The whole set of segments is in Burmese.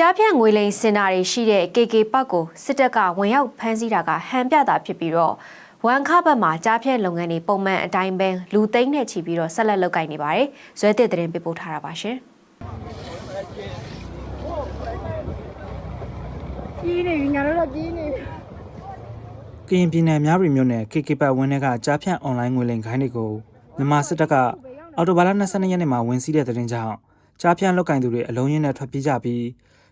ကြားဖြတ်ငွေလိမ်စင်တာတွေရှိတဲ့ KK ပတ်ကိုစစ်တပ်ကဝင်ရောက်ဖမ်းဆီးတာကဟန်ပြတာဖြစ်ပြီးတော့ဝန်ခဘက်မှာကြားဖြတ်လုပ်ငန်းတွေပုံမှန်အတိုင်းပဲလူသိန်းနဲ့ချီပြီးတော့ဆက်လက်လုပ်ကိုင်နေပါတယ်။ဇွဲတစ်သတင်းပေးပို့ထားတာပါရှင်။ကြီးနေပြီငါတို့တော့ကြီးနေပြီကရင်ပြည်နယ်များပြည်မြို့နယ် KK ပတ်ဝင်းထဲကကြားဖြန့်အွန်လိုင်းငွေလိမ်ခိုင်းတွေကိုမြန်မာစစ်တပ်ကအော်တိုဘာလ22ရက်နေ့မှာဝင်စီးတဲ့တဲ့တင်ကြောင့်ကြားဖြန့်လောက်ကင်သူတွေအလုံးရင်းနဲ့ထွက်ပြေးကြပြီး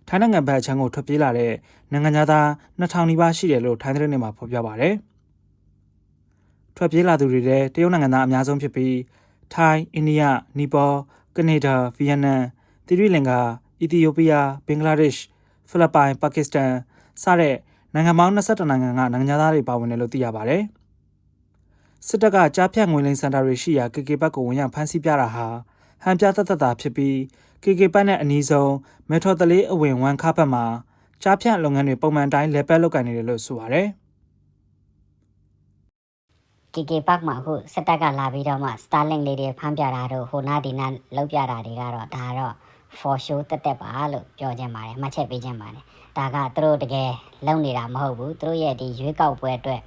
ထိုင်းနိုင်ငံဘက်အချမ်းကိုထွက်ပြေးလာတဲ့နိုင်ငံသား2000နီးပါးရှိတယ်လို့ထိုင်းသတင်းတွေမှာဖော်ပြပါဗျ။ထွက်ပြေးလာသူတွေထဲတရုတ်နိုင်ငံသားအများဆုံးဖြစ်ပြီးထိုင်း၊အိန္ဒိယ၊နီပေါ၊ကနေဒါ၊ဗီယက်နမ်၊သီရိလင်္ကာ၊အီသီယိုးပီးယား၊ဘင်္ဂလားဒေ့ရှ်၊ဖိလစ်ပိုင်၊ပါကစ္စတန်စတဲ့နိုင်ငံပေါင်း22နိုင်ငံကနိုင်ငံသားတွေပါဝင်တယ်လို့သိရပါတယ်။စစ်တပ်ကကြားဖြတ်ငွေလိမ်စင်တာတွေရှိရာ KK ဘက်ကိုဝင်ရောက်ဖမ်းဆီးပြတာဟာဟန်ပြသက်သက်သာဖြစ်ပြီး KK ဘက်နဲ့အနီးဆုံးမေထော်တလေးအဝင်ဝန်ခါဘက်မှာကြားဖြတ်လုပ်ငန်းတွေပုံမှန်တိုင်းလဲပတ်လုပ်ကိုင်နေတယ်လို့ဆိုပါတယ်။ KK Park မှာအခုစစ်တပ်ကလာပြီးတော့မှ Starlink လေးတွေဖမ်းပြတာတို့ဟိုနာဒီနာလောက်ပြတာတွေကတော့ဒါကတော့ for show တက်တက်ပါလို့ပြောချင်ပါတယ်မှတ်ချက်ပေးချင်ပါတယ်ဒါကသူတို့တကယ်လုံနေတာမဟုတ်ဘူးသူတို့ရဲ့ဒီရွေးကောက်ပွဲအတွက်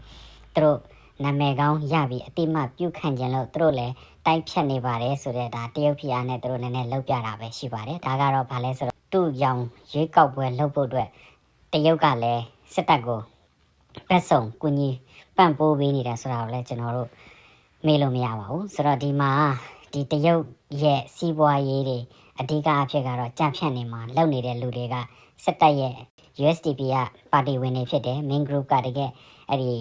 သူတို့ နာမည်ကောင်းရပြီးအတိမတ်ပြုတ်ခံခြင်းလို့သူတို့လည်းတိုက်ဖြတ်နေပါတယ်ဆိုတော့ဒါတရုတ်ပြည်အားနဲ့သူတို့နည်းနည်းလောက်ပြတာပဲရှိပါတယ်ဒါကတော့ဘာလဲဆိုတော့သူ့ရောင်ရွေးကောက်ပွဲလုပ်ဖို့အတွက်တရုတ်ကလည်းစစ်တပ်ကိုဘက်ဆောင်ကူညီပံ့ပိုးပေးနေတယ်ဆိုတာကိုလည်းကျွန်တော်တို့မေးလို့မရပါဘူးဆိုတော့ဒီမှာဒီတရုတ်ရဲ့စီးပွားရေးတွေ အဓိကအဖြစ်ကတော့ကြံ့ဖြန့်နေမှာလုပ်နေတဲ့လူတွေကစစ်တပ်ရဲ့ USDP ကပါတီဝင်တွေဖြစ်တယ် main group ကတကယ်အဲ့ဒီ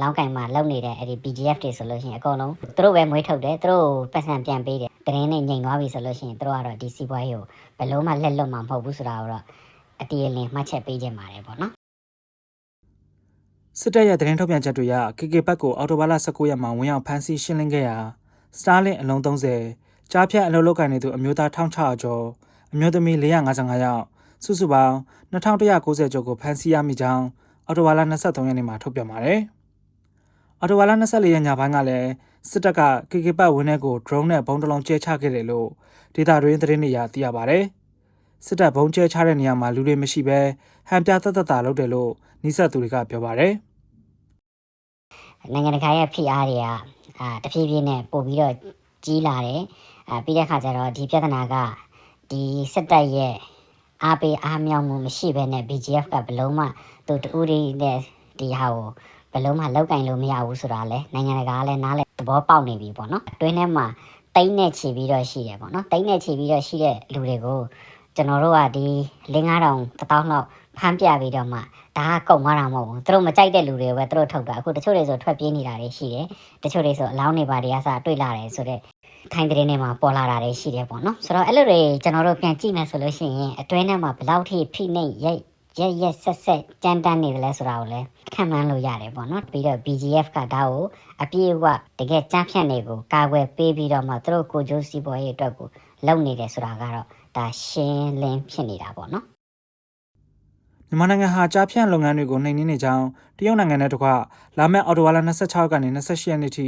လောင်းကင်မှာလုပ်နေတဲ့အဲ့ဒီ BGF တွေဆိုလို့ရှိရင်အကုန်လုံးသူတို့ပဲမွေးထုတ်တယ်သူတို့ပတ်စံပြန်ပေးတယ်တရင်နဲ့ညင်သွားပြီဆိုလို့ရှိရင်သူတို့ကတော့ဒီစီးပွားရေးကိုဘယ်လုံးမှလက်လွတ်မှာမဟုတ်ဘူးဆိုတာကိုတော့အတီးအလင်းမှတ်ချက်ပေးခြင်းပါတယ်ပေါ့နော်စစ်တပ်ရဲ့သတင်းထုတ်ပြန်ချက်တွေအရ KK ဘက်ကိုအော်တိုဘာလ19ရက်မှာဝင်ရောက်ဖမ်းဆီးရှင်းလင်းခဲ့ရာ Starlink အလုံး30 ကြားဖြတ်အလုပ်လုပ်ကိုင်နေသူအမျိုးသား1600ကျော်အမျိုးသမီး455ယောက်စုစုပေါင်း2190ကျော်ကိုဖမ်းဆီးရမိကြောင်းအော်တိုဘာလ23ရက်နေ့မှာထုတ်ပြန်ပါတယ်။အော်တိုဘာလ24ရက်ညပိုင်းကလည်းစစ်တပ်က KK ဘက်ဝင်းထဲကို drone နဲ့ဘုံတလုံးကျဲချခဲ့တယ်လို့ဒေတာတွင်းသတင်းတွေအရသိရပါတယ်။စစ်တပ်ဘုံကျဲချတဲ့နေရာမှာလူတွေမရှိဘဲဟန်ပြသက်သက်သာလုပ်တယ်လို့နှိစက်သူတွေကပြောပါတယ်။နိုင်ငံတကာရဲ့ဖိအားတွေကအာတဖြည်းဖြည်းနဲ့ပို့ပြီးတော့ကြီးလာတယ်အာ ပြီးတဲ့ခါကျတော့ဒီပြဿနာကဒီစစ်တပ်ရဲ့အားပေးအားမြောက်မှုမရှိဘဲနဲ့ BGF ကဘယ်လုံးမှသူတူရီနဲ့ဒီဟာကိုဘယ်လုံးမှလောက်ကင်လို့မရဘူးဆိုတာလဲနိုင်ငံတကာကလည်းနားလဲသဘောပေါက်နေပြီပေါ့နော်အတွင်းထဲမှာတိမ့်နဲ့ချီပြီးတော့ရှိတယ်ပေါ့နော်တိမ့်နဲ့ချီပြီးတော့ရှိတဲ့လူတွေကိုကျွန်တော်တို့ကဒီ၄9000တောင်းလောက်ဖမ်းပြပြီးတော့မှဒါကကုန်သွားတာမဟုတ်ဘူးသူတို့မကြိုက်တဲ့လူတွေပဲသူတို့ထုတ်တာအခုတချို့တွေဆိုထွက်ပြေးနေတာတွေရှိတယ်တချို့တွေဆိုအလောင်းတွေပါတွေကစတွေ့လာတယ်ဆိုတော့ ထိုင်းသတင်းတွေမှာပေါ်လာတာတွေရှိတယ်ပေါ့နော်ဆိုတော့အဲ့လိုတွေကျွန်တော်တို့ပြန်ကြည့်မယ်ဆိုလို့ရှိရင်အတွင်းထဲမှာဘယ်လောက်ထိဖိနှိပ်ရိုက်ရက်ရက်ဆက်ဆက်ကြမ်းတမ်းနေတယ်လဲဆိုတာကိုလည်းခံမှန်းလို့ရတယ်ပေါ့နော်ပြီးတော့ BGF ကဒါကိုအပြည့်အဝတကယ်ကြမ်းဖြတ်နေကိုကာကွယ်ပေးပြီးတော့မှသူတို့ကိုကြိုးစီးပွားရေးအတွက်ကိုလုပ်နေတယ်ဆိုတာကတော့ဒါရှင်းလင်းဖြစ်နေတာပေါ့နော်မြန်မာနိုင်ငံဟာကြားဖြန့်လုပ်ငန်းတွေကိုနှိမ်နင်းနေကြောင်းတရုတ်နိုင်ငံနဲ့တကွလာမယ့်အော်တိုဝါလာ26ကနေ28ရက်နေ့ထိ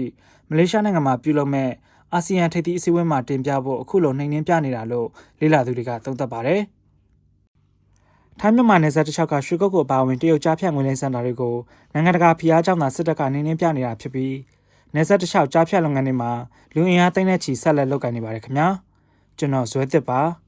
မလေးရှားနိုင်ငံမှာပြုလုပ်မဲ့ အာဆီယံထိပ်သီးအစည်းအဝေးမှာတင်ပြဖို့အခုလိုနှိမ်နင်းပြနေတာလို့လေ့လာသူတွေကသုံးသပ်ပါတယ်။ထိုင်းမြန်မာနယ်စပ်တစ်လျှောက်ကရွှေကုတ်ကိုအပါအဝင်တရုတ်ကြားဖြန့်ငွေလိမ်စင်တာတွေကိုနိုင်ငံတကာဖိအားကြောင့်သာစစ်တပ်ကနှိမ်နင်းပြနေတာဖြစ်ပြီးနယ်စပ်တစ်လျှောက်ကြားဖြန့်လုပ်ငန်းတွေမှာလူအင်အားသိန်းနဲ့ချီဆက်လက်လုပ်ကိုင်နေပါတယ်ခင်ဗျာ။ကျွန်တော်ဇွဲသစ်ပါ။